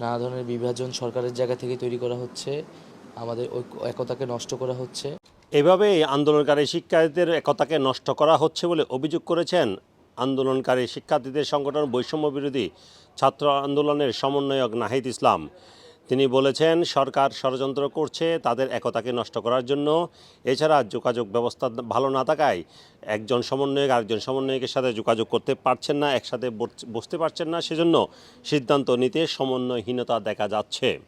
নানা ধরনের বিভাজন সরকারের জায়গা থেকে তৈরি করা হচ্ছে, আমাদের একতাকে নষ্ট করা হচ্ছে। এভাবে আন্দোলনকারী শিক্ষার্থীদের একতাকে নষ্ট করা হচ্ছে বলে অভিযোগ করেছেন আন্দোলনকারী শিক্ষার্থীদের সংগঠন বৈষম্য বিরোধী ছাত্র আন্দোলনের সমন্বয়ক নাহিদ ইসলাম। তিনি বলেছেন, সরকার ষড়যন্ত্র করছে, তাদের একতাকে নষ্ট করার জন্য। এছাড়া যোগাযোগ ব্যবস্থা ভালো না থাকায় একজন সমন্বয়ক আরেকজন সমন্বয়কের সাথে যোগাযোগ করতে পারছেন না, একসাথে বস- বসতে পারছেন না, সেজন্য সিদ্ধান্ত নিতে সমন্বয়হীনতা দেখা যাচ্ছে।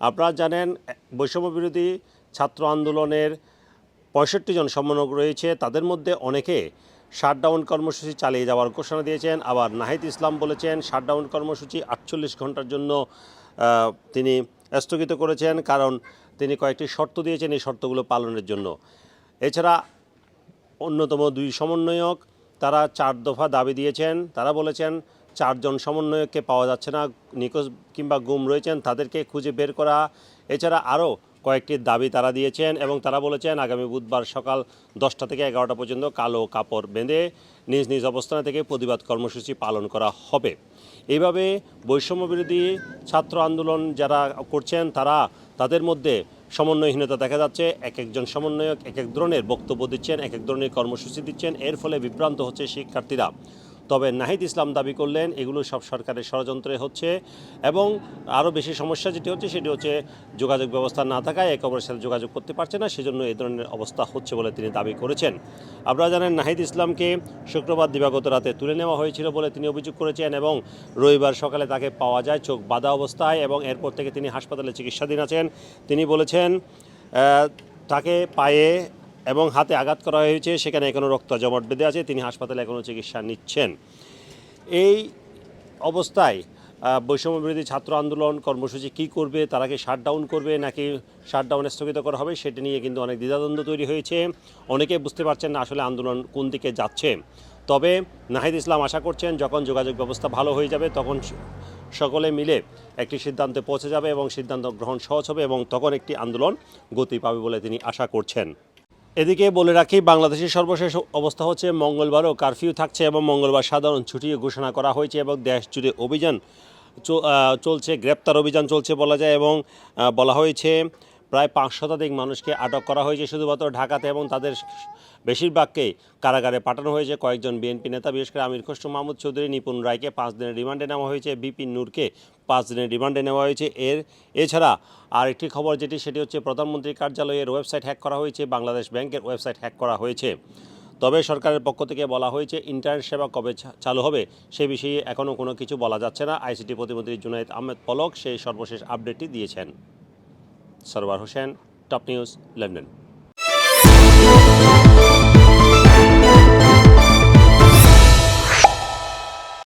আপনারা জানেন, বৈষম্য বিরোধী ছাত্র আন্দোলনের পঁয়ষট্টি জন সমন্বয়ক রয়েছে, তাদের মধ্যে অনেকে শাটডাউন কর্মসূচি চালিয়ে যাওয়ার ঘোষণা দিয়েছেন। আবার নাহিদ ইসলাম বলেছেন, শাটডাউন কর্মসূচি আটচল্লিশ ঘণ্টার জন্য তিনি স্থগিত করেছেন কারণ তিনি কয়েকটি শর্ত দিয়েছেন এই শর্তগুলো পালনের জন্য। এছাড়া অন্যতম দুই সমন্বয়ক, তারা চার দফা দাবি দিয়েছেন। তারা বলেছেন, চারজন সমন্বয়ককে পাওয়া যাচ্ছে না নিকোজ কিংবা গুম রয়েছেন, তাদেরকে খুঁজে বের করা। এছাড়া আরও কয়েকটি দাবি তারা দিয়েছেন এবং তারা বলেছেন আগামী বুধবার সকাল দশটা থেকে এগারোটা পর্যন্ত কালো কাপড় বেঁধে নিজ নিজ অবস্থান থেকে প্রতিবাদ কর্মসূচি পালন করা হবে। এইভাবে বৈষম্য বিরোধী ছাত্র আন্দোলন যারা করছেন তারা তাদের মধ্যে সমন্বয়হীনতা দেখা যাচ্ছে। এক একজন সমন্বয়ক, এক এক ধরনের বক্তব্য দিচ্ছেন, এক এক ধরনের কর্মসূচি দিচ্ছেন। এর ফলে বিভ্রান্ত হচ্ছে শিক্ষার্থীরা। তবে নাহিদ ইসলাম দাবি করলেন এগুলো সব সরকারের ষড়যন্ত্রে হচ্ছে এবং আরও বেশি সমস্যা যেটি হচ্ছে সেটি হচ্ছে যোগাযোগ ব্যবস্থা না থাকায় একে অপরের সাথে যোগাযোগ করতে পারছে না, সেজন্য এই ধরনের অবস্থা হচ্ছে বলে তিনি দাবি করেছেন। আপনারা জানেন নাহিদ ইসলামকে শুক্রবার দিবাগত রাতে তুলে নেওয়া হয়েছিল বলে তিনি অভিযোগ করেছেন এবং রবিবার সকালে তাকে পাওয়া যায় চোখ বাঁধা অবস্থায় এবং এরপর থেকে তিনি হাসপাতালে চিকিৎসাধীন আছেন। তিনি বলেছেন তাকে পায়ে এবং হাতে আঘাত করা হয়েছে সেখানে এখনও রক্ত জমাট বেঁধে আছে তিনি হাসপাতালে এখনও চিকিৎসা নিচ্ছেন। এই অবস্থায় আহ, বৈষম্য বিরোধী ছাত্র আন্দোলন কর্মসূচি কী করবে তারা কি শাটডাউন করবে নাকি শাটডাউন স্থগিত করা হবে সেটা নিয়ে কিন্তু অনেক দ্বিধাদ্বন্দ্ব তৈরি হয়েছে। অনেকে বুঝতে পারছেন না আসলে আন্দোলন কোন দিকে যাচ্ছে। তবে নাহিদ ইসলাম আশা করছেন যখন যোগাযোগ ব্যবস্থা ভালো হয়ে যাবে তখন সকলে মিলে একটি সিদ্ধান্তে পৌঁছে যাবে এবং সিদ্ধান্ত গ্রহণ সহজ হবে এবং তখন একটি আন্দোলন গতি পাবে বলে তিনি আশা করছেন। এদিকে বলে রাখি, বাংলাদেশের সর্বশেষ অবস্থা হচ্ছে মঙ্গলবারও কারফিউ থাকছে এবং মঙ্গলবার সাধারণ ছুটি ঘোষণা করা হয়েছে এবং দেশ জুড়ে অভিযান চলছে, গ্রেপ্তার অভিযান চলছে বলা যায় এবং বলা হয়েছে। প্রায় পাঁচ শতাধিক মানুষকে আটক করা হয়েছে। শুধুমাত্র ঢাকাতে এবং তাদের বেশিরভাগকে কারাগারে পাঠানো হয়েছে। কয়েকজন বিএনপি নেতা, বিশেষ করে আমির খসরু মাহমুদ চৌধুরী, নিপুণ রায়কে পাঁচ দিনের রিমান্ডে নেওয়া হয়েছে। বিপিন নূরকে পাঁচ দিনের রিমান্ডে নেওয়া হয়েছে। এর এছাড়া আরেকটি খবর যেটি, সেটি হচ্ছে প্রধানমন্ত্রীর কার্যালয়ের ওয়েবসাইট হ্যাক করা হয়েছে। বাংলাদেশ ব্যাংকের ওয়েবসাইট হ্যাক করা হয়েছে। তবে সরকারের পক্ষ থেকে বলা হয়েছে, ইন্টারনেট সেবা কবে চালু হবে সে বিষয়ে এখনও কোনো কিছু বলা যাচ্ছে না। আইসিটি প্রতিমন্ত্রী জুনাইদ আহমেদ পলক সেই সর্বশেষ আপডেটটি দিয়েছেন। Sarwar Hossain top news London.